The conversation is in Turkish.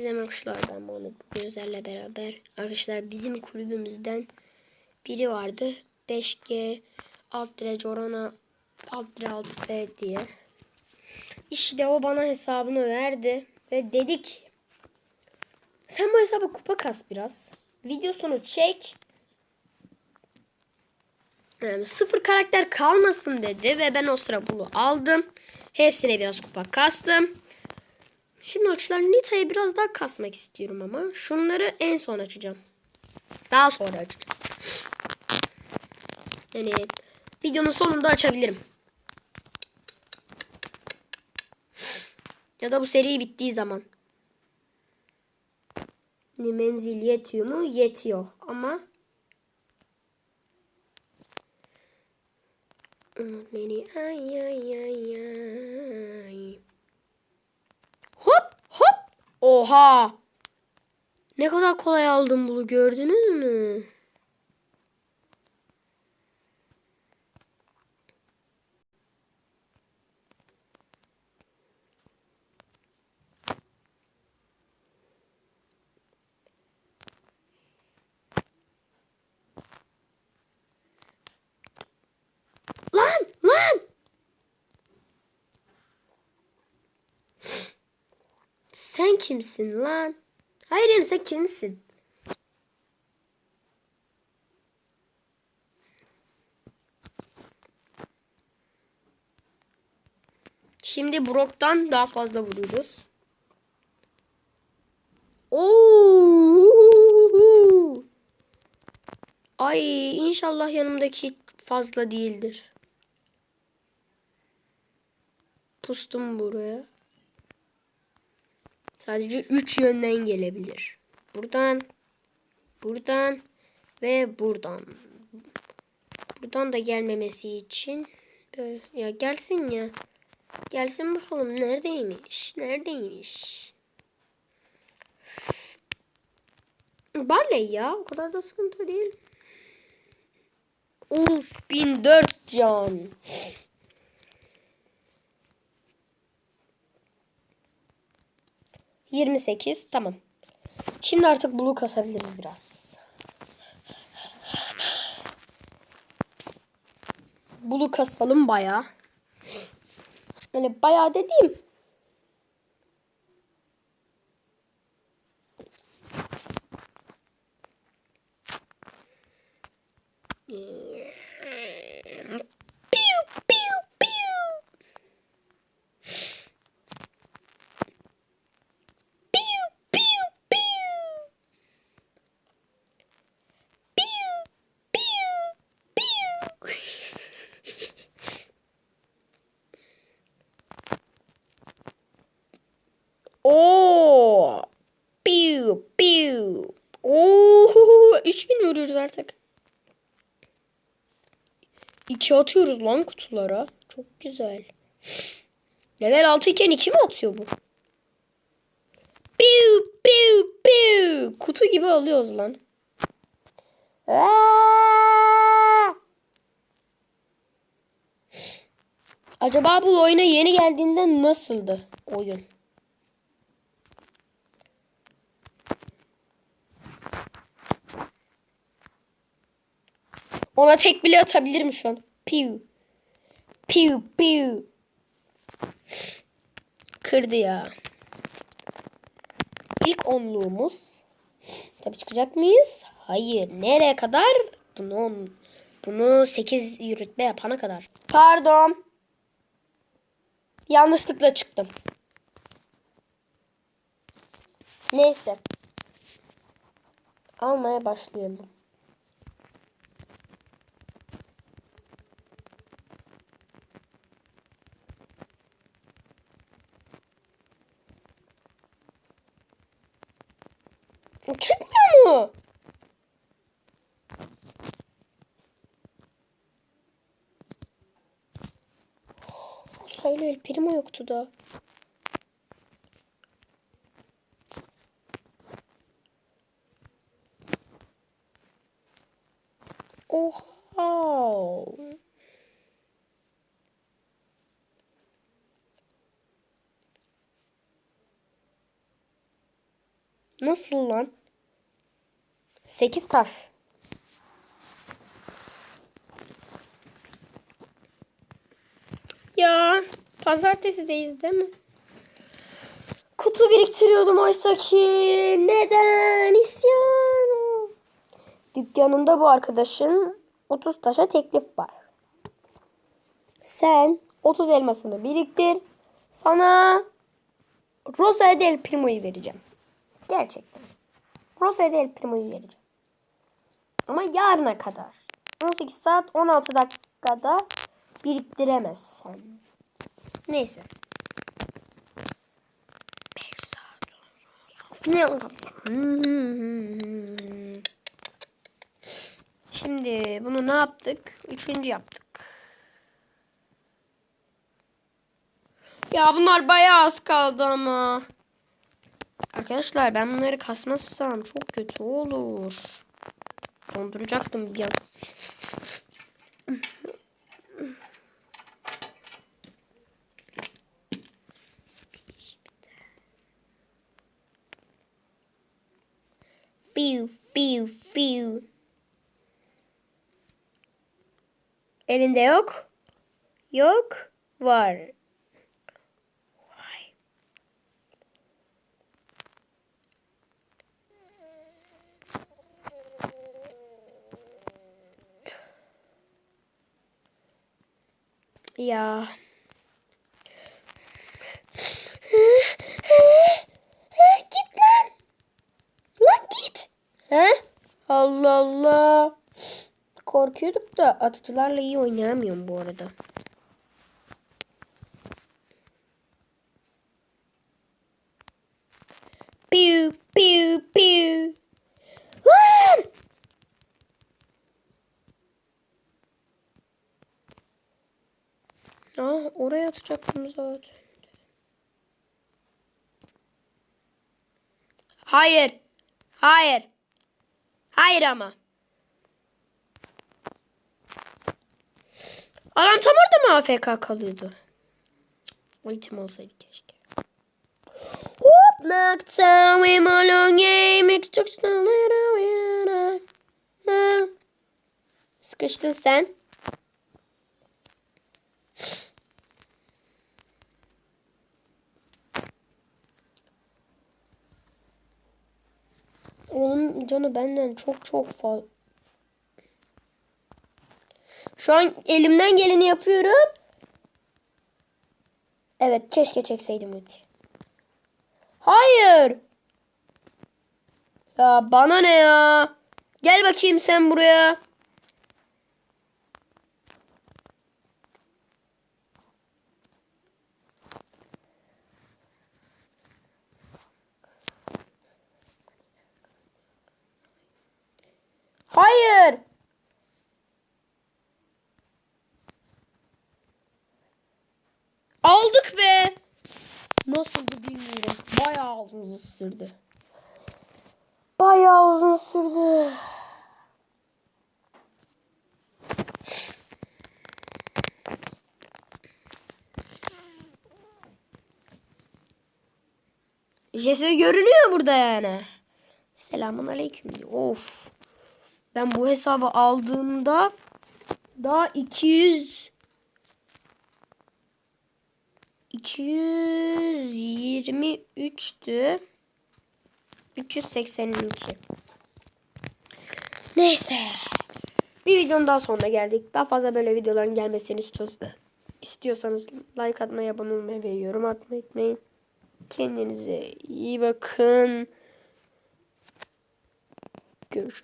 Bizim arkadaşlar ben Mahmut Gözler'le beraber arkadaşlar bizim kulübümüzden biri vardı. 5G Altre Corona Altre 6F diye. İşte o bana hesabını verdi ve dedik sen bu hesaba kupa kas biraz. Videosunu çek. Yani sıfır karakter kalmasın dedi ve ben o sıra bunu aldım. Hepsine biraz kupa kastım. Şimdi arkadaşlar Nita'yı biraz daha kasmak istiyorum ama şunları en son açacağım. Daha sonra açacağım. Yani videonun sonunda açabilirim. Ya da bu seri bittiği zaman. Menzil yetiyor mu? Yetiyor. Ama Unut beni ay ay ay ay. Oha. Ne kadar kolay aldım bunu gördünüz mü? Lan lan. Sen kimsin lan? Hayır yani sen kimsin? Şimdi Brock'tan daha fazla vuruyoruz. Oo! Ay inşallah yanımdaki fazla değildir. Pustum buraya. Sadece 3 yönden gelebilir. Buradan, buradan ve buradan. Buradan da gelmemesi için e, ya gelsin ya. Gelsin bakalım neredeymiş? Neredeymiş? Barley ya o kadar da sıkıntı değil. Of 1004 can. Yirmi sekiz tamam. Şimdi artık bulu kasabiliriz biraz. Bulu kasalım bayağı. Yani bayağı dediğim Piu, piu, piu. Piu, piu, piu. Piu, piu, piu. Oo! Piu, piu. Oo! 3000 vuruyoruz artık. İki atıyoruz lan kutulara. Çok güzel. Level 6 iken 2 mi atıyor bu? Piu piu piu. Kutu gibi alıyoruz lan. Aa! Acaba bu oyuna yeni geldiğinde nasıldı oyun? Ona tek bile atabilirim şu an. Piu. Piu piu. Kırdı ya. İlk onluğumuz. Tabii çıkacak mıyız? Hayır. Nereye kadar? Bunu, bunu 8 yürütme yapana kadar. Pardon. Yanlışlıkla çıktım. Neyse. Almaya başlayalım. Çıkmıyor mu? Sayılı El Primo yoktu da. Oha. Nasıl lan? 8 taş. Ya pazartesideyiz değil mi? Kutu biriktiriyordum oysa ki. Neden isyan? Dükkanında bu arkadaşın 30 taşa teklif var. Sen 30 elmasını biriktir. Sana Rosa del Primo'yu vereceğim. Gerçekten. Rosa del Primo'yu vereceğim. Ama yarına kadar. 18 saat 16 dakikada biriktiremezsen. Neyse. 5 saat sonra. Şimdi bunu ne yaptık? Üçüncü yaptık. Ya bunlar bayağı az kaldı ama. Arkadaşlar ben bunları kasmazsam çok kötü olur. Donduracaktım bir an. Fiu fiu fiu. Elinde yok. Yok. Var. Ya. git lan. Lan git. He? Allah Allah. Korkuyorduk da atıcılarla iyi oynayamıyorum bu arada. Piu piu piu. Lan! Aa, oraya atacaktım zaten. Hayır. Hayır. Hayır ama. Adam tam orada mı AFK kalıyordu? İtim olsaydı keşke. Hop knockdown with my long game extraction Sıkıştın sen. Canı benden çok çok fazla. Şu an elimden geleni yapıyorum. Evet keşke çekseydim ulti. Hayır. Ya bana ne ya? Gel bakayım sen buraya. Nasıldı bilmiyorum. Bayağı uzun sürdü. Bayağı uzun sürdü. Jesse görünüyor burada yani. Selamun aleyküm. Of. Ben bu hesabı aldığımda daha 200 223'tü. 382. Neyse. Bir videonun daha sonuna geldik. Daha fazla böyle videoların gelmesini istiyorsanız, like atmayı, abone olmayı ve yorum atmayı unutmayın. Kendinize iyi bakın. Görüşürüz.